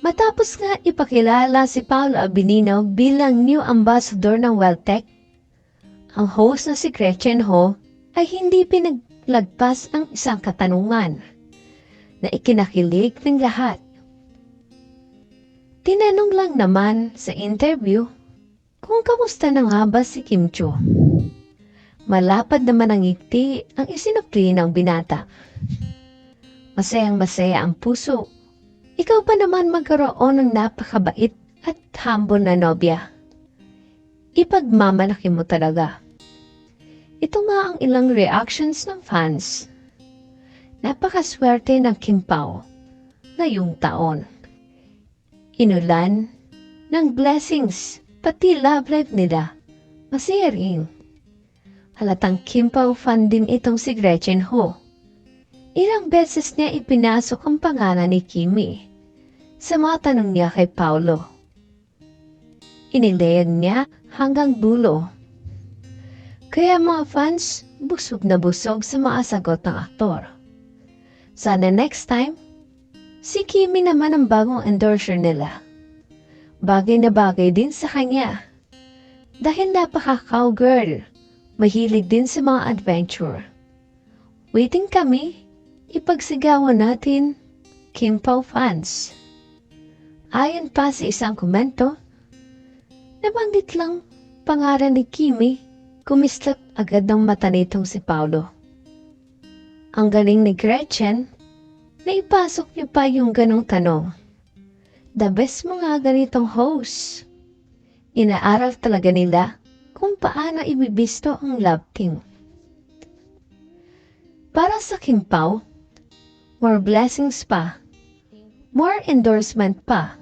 Matapos nga ipakilala si Paolo Abinino bilang new ambassador ng Welltech, ang host na si Gretchen Ho ay hindi pinaglagpas ang isang katanungan na ikinakilig ng lahat. Tinanong lang naman sa interview kung kamusta na nga ba si Kim Cho. Malapad naman ang ngiti ang isinupli ng binata. Masayang masaya ang puso. Ikaw pa naman magkaroon ng napakabait at humble na nobya. Ipagmamalaki mo talaga. Ito nga ang ilang reactions ng fans. Napakaswerte ng Kim Pao ngayong taon. Inulan ng blessings pati love life nila. Masaya. Halatang Kim Pao fan din itong si Gretchen Ho. Ilang beses niya ipinasok ang pangalan ni Kimi sa mga tanong niya kay Paulo. Inilayag niya hanggang dulo. Kaya mga fans, busog na busog sa mga sagot ng aktor. Sana next time, si Kimi naman ang bagong endorser nila. Bagay na bagay din sa kanya. Dahil napaka-cowgirl, mahilig din sa mga adventure. Waiting kami, ipagsigawan natin, Kim Pao fans. Ayon pa sa isang komento, nabanggit lang pangalan ni Kimi, kumislap agad ng mata nitong si Paulo. Ang galing ni Gretchen, naipasok niya pa yung ganong tanong. The best mga ganitong host. Inaaral talaga nila kung paano ibibisto ang love team. Para sa Kim Pao, more blessings pa, more endorsement pa,